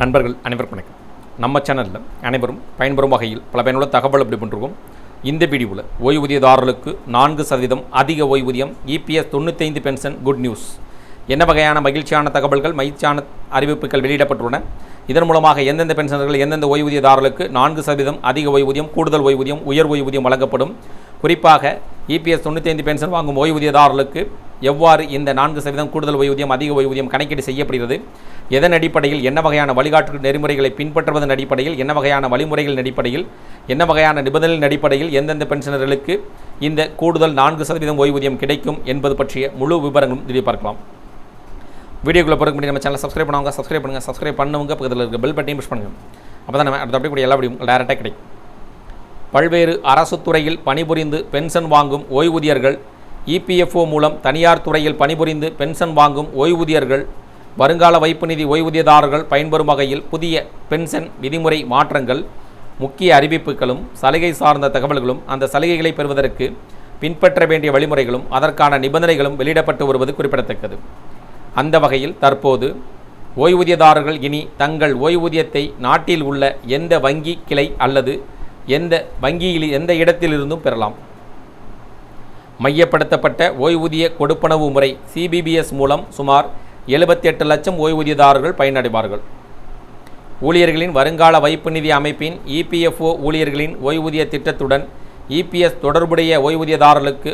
நண்பர்கள் அனைவருக்கும் வணக்கம். நம்ம சேனலில் அனைவரும் பயன்பெறும் வகையில் பல பயனுள்ள தகவல் அப்படி பண்ணிருக்கோம் இந்த வீடியோவில் ஓய்வூதியதாரர்களுக்கு நான்கு சதவீதம் அதிக ஓய்வூதியம் இபிஎஸ் தொண்ணூத்தைந்து பென்ஷன் குட் நியூஸ் என்ன வகையான மகிழ்ச்சியான தகவல்கள் மகிழ்ச்சியான அறிவிப்புகள் வெளியிடப்பட்டுள்ளன? இதன் மூலமாக எந்தெந்த பென்ஷனர்கள் எந்தெந்த ஓய்வூதியதாரர்களுக்கு நான்கு சதவீதம் அதிக ஓய்வூதியம் கூடுதல் ஓய்வூதியம் உயர் ஓய்வூதியம் வழங்கப்படும்? குறிப்பாக இபிஎஸ் தொண்ணூத்தைந்து பென்ஷன் வாங்கும் ஓய்வூதியதாரர்களுக்கு எவ்வாறு இந்த நான்கு சதவீதம் கூடுதல் ஓய்வூதியம் அதிக ஓய்வூதியம் கணக்கீடு செய்யப்படுகிறது? எதன் அடிப்படையில் என்ன வகையான வழிகாட்டு நெறிமுறைகளை பின்பற்றுவதன் அடிப்படையில் என்ன வகையான வழிமுறைகளின் அடிப்படையில் என்ன வகையான நிபந்தனைகளின் அடிப்படையில் எந்தெந்த பென்ஷனர்களுக்கு இந்த கூடுதல் நான்கு சதவீதம் ஓய்வூதியம் கிடைக்கும் என்பது பற்றிய முழு விவரங்களும் திடீர் பார்க்கலாம். வீடியோக்குள்ளே பிறகு முடியும் நம்ம சேனல் சப்ஸ்கிரைப் பண்ணுவாங்க சப்ஸ்கிரைப் பண்ணுங்கள் சப்ஸ்கிரைப் பண்ணுவங்க பக்கத்தில் இருக்க பெல் பட்டையும் புஷ் பண்ணுங்கள் அப்போ தான் நம்ம அடுத்த அப்படி கூட எல்லா விடியும் டேரெக்டாக கிடைக்கும். பல்வேறு அரசு துறையில் பணிபுரிந்து பென்ஷன் வாங்கும் ஓய்வூதியர்கள் இபிஎஃப்ஓ மூலம் தனியார் துறையில் பணிபுரிந்து பென்ஷன் வாங்கும் ஓய்வூதியர்கள் வருங்கால வைப்பு நிதி ஓய்வூதியதாரர்கள் பயன்பெறும் வகையில் புதிய பென்ஷன் விதிமுறை மாற்றங்கள் முக்கிய அறிவிப்புகளும் சலுகை சார்ந்த தகவல்களும் அந்த சலுகைகளை பெறுவதற்கு பின்பற்ற வேண்டிய வழிமுறைகளும் அதற்கான நிபந்தனைகளும் வெளியிடப்பட்டு வருவது குறிப்பிடத்தக்கது. அந்த வகையில் தற்போது ஓய்வூதியதாரர்கள் இனி தங்கள் ஓய்வூதியத்தை நாட்டில் உள்ள எந்த வங்கி கிளை அல்லது எந்த வங்கியில் எந்த இடத்திலிருந்தும் பெறலாம். மையப்படுத்தப்பட்ட ஓய்வூதிய கொடுப்பனவு முறை சிபிபிஎஸ் மூலம் சுமார் எழுபத்தி எட்டு லட்சம் ஓய்வூதியதாரர்கள் பயனடைவார்கள். ஊழியர்களின் வருங்கால வைப்பு நிதி அமைப்பின் இபிஎஃப்ஓ ஊழியர்களின் ஓய்வூதிய திட்டத்துடன் இபிஎஸ் தொடர்புடைய ஓய்வூதியதாரர்களுக்கு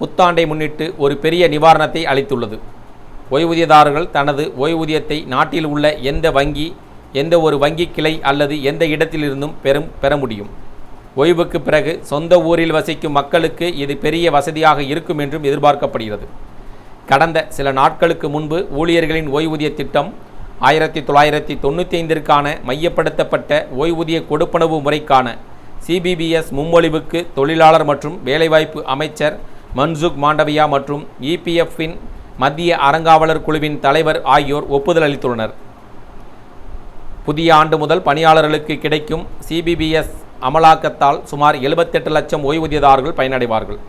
புத்தாண்டை முன்னிட்டு ஒரு பெரிய நிவாரணத்தை அளித்துள்ளது. ஓய்வூதியதாரர்கள் தனது ஓய்வூதியத்தை நாட்டில் உள்ள எந்த வங்கி எந்த ஒரு வங்கி கிளை அல்லது எந்த இடத்திலிருந்தும் பெறும் பெற முடியும். ஓய்வுக்கு பிறகு சொந்த ஊரில் வசிக்கும் மக்களுக்கு இது பெரிய வசதியாக இருக்கும் என்றும் எதிர்பார்க்கப்படுகிறது. கடந்த சில நாட்களுக்கு முன்பு ஊழியர்களின் ஓய்வூதிய திட்டம் ஆயிரத்தி தொள்ளாயிரத்தி தொண்ணூற்றி ஐந்திற்கான மையப்படுத்தப்பட்ட ஓய்வூதிய கொடுப்பனவு முறைக்கான சிபிபிஎஸ் முன்மொழிவுக்கு தொழிலாளர் மற்றும் வேலைவாய்ப்பு அமைச்சர் மன்சுக் மாண்டவியா மற்றும் இபிஎஃப்பின் மத்திய அறங்காவலர் குழுவின் தலைவர் ஆகியோர் ஒப்புதல் அளித்துள்ளனர். புதிய ஆண்டு முதல் பணியாளர்களுக்கு கிடைக்கும் சிபிபிஎஸ் அமலாக்கத்தால் சுமார் எழுபத்தெட்டு லட்சம் ஓய்வூதியதாரர்கள் பயனடைவார்கள்.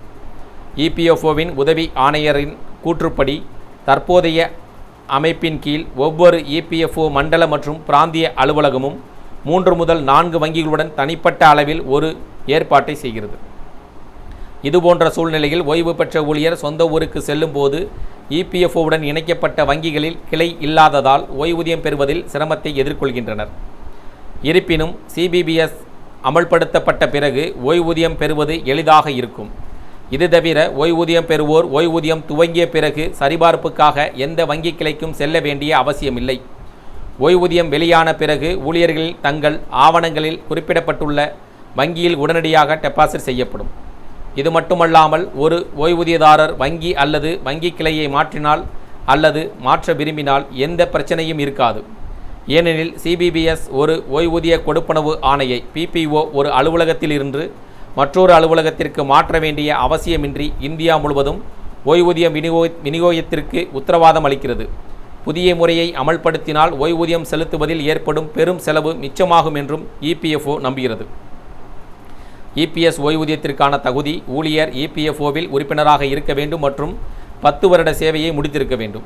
இபிஎஃப்ஓவின் உதவி ஆணையரின் கூற்றுப்படி தற்போதைய அமைப்பின் கீழ் ஒவ்வொரு இபிஎஃப்ஓ மண்டல மற்றும் பிராந்திய அலுவலகமும் மூன்று முதல் நான்கு வங்கிகளுடன் தனிப்பட்ட அளவில் ஒரு ஏற்பாட்டை செய்கிறது. இதுபோன்ற சூழ்நிலையில் ஓய்வு பெற்ற ஊழியர் சொந்த ஊருக்கு செல்லும்போது இபிஎஃப்ஓவுடன் இணைக்கப்பட்ட வங்கிகளில் கிளை இல்லாததால் ஓய்வூதியம் பெறுவதில் சிரமத்தை எதிர்கொள்கின்றனர். இருப்பினும் சிபிபிஎஸ் அமல்படுத்தப்பட்ட பிறகு ஓய்வூதியம் பெறுவது எளிதாக இருக்கும். இது தவிர ஓய்வூதியம் பெறுவோர் ஓய்வூதியம் துவங்கிய பிறகு சரிபார்ப்புக்காக எந்த வங்கி கிளைக்கும் செல்ல வேண்டிய அவசியமில்லை. ஓய்வூதியம் வெளியான பிறகு ஊழியர்கள் தங்கள் ஆவணங்களில் குறிப்பிடப்பட்டுள்ள வங்கியில் உடனடியாக டெபாசிட் செய்யப்படும். இது மட்டுமல்லாமல் ஒரு ஓய்வூதியதாரர் வங்கி அல்லது வங்கி கிளையை மாற்றினால் அல்லது மாற்ற விரும்பினால் எந்த பிரச்சனையும் இருக்காது. ஏனெனில் சிபிபிஎஸ் ஒரு ஓய்வூதிய கொடுப்பனவு ஆணையை பிபிஓ ஒரு அலுவலகத்தில் இருந்து மற்றொரு அலுவலகத்திற்கு மாற்ற வேண்டிய அவசியமின்றி இந்தியா முழுவதும் ஓய்வூதியம் விநியோ விநியோகத்திற்கு உத்தரவாதம் அளிக்கிறது. புதிய முறையை அமல்படுத்தினால் ஓய்வூதியம் செலுத்துவதில் ஏற்படும் பெரும் செலவு மிச்சமாகும் என்றும் இபிஎஃப்ஓ நம்புகிறது. இபிஎஸ் ஓய்வூதியத்திற்கான தகுதி ஊழியர் இபிஎஃப்ஓவில் உறுப்பினராக இருக்க வேண்டும் மற்றும் பத்து வருட சேவையை முடித்திருக்க வேண்டும்.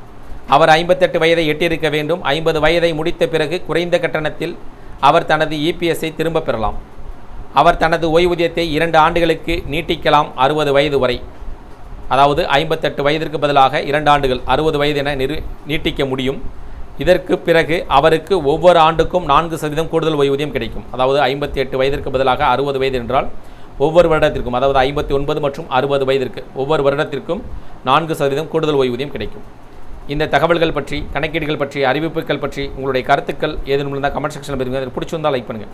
அவர் ஐம்பத்தெட்டு வயதை எட்டியிருக்க வேண்டும். ஐம்பது வயதை முடித்த பிறகு குறைந்த கட்டணத்தில் அவர் தனது இபிஎஸ்ஐ திரும்பப் பெறலாம். அவர் தனது ஓய்வூதியத்தை இரண்டு ஆண்டுகளுக்கு நீட்டிக்கலாம் அறுபது வயது வரை. அதாவது ஐம்பத்தெட்டு வயதிற்கு பதிலாக இரண்டு ஆண்டுகள் அறுபது வயது என நிறு நீட்டிக்க முடியும். இதற்கு பிறகு அவருக்கு ஒவ்வொரு ஆண்டுக்கும் நான்கு சதவீதம் கூடுதல் ஓய்வூதியம் கிடைக்கும். அதாவது ஐம்பத்தி எட்டு வயதிற்கு பதிலாக அறுபது வயது என்றால் ஒவ்வொரு வருடத்திற்கும் அதாவது ஐம்பத்தி ஒன்பது மற்றும் அறுபது வயதிற்கு ஒவ்வொரு வருடத்திற்கும் நான்கு சதவீதம் கூடுதல் ஓய்வூதியம் கிடைக்கும். இந்த தகவல்கள் பற்றி கணக்கீடுகள் பற்றி அறிவிப்புகள் பற்றி உங்களுடைய கருத்துக்கள் ஏதேனும் இருந்தால் கமெண்ட் செக்ஷனில் பெறுங்க பிடிச்சிருந்தால் லைக் பண்ணுங்கள்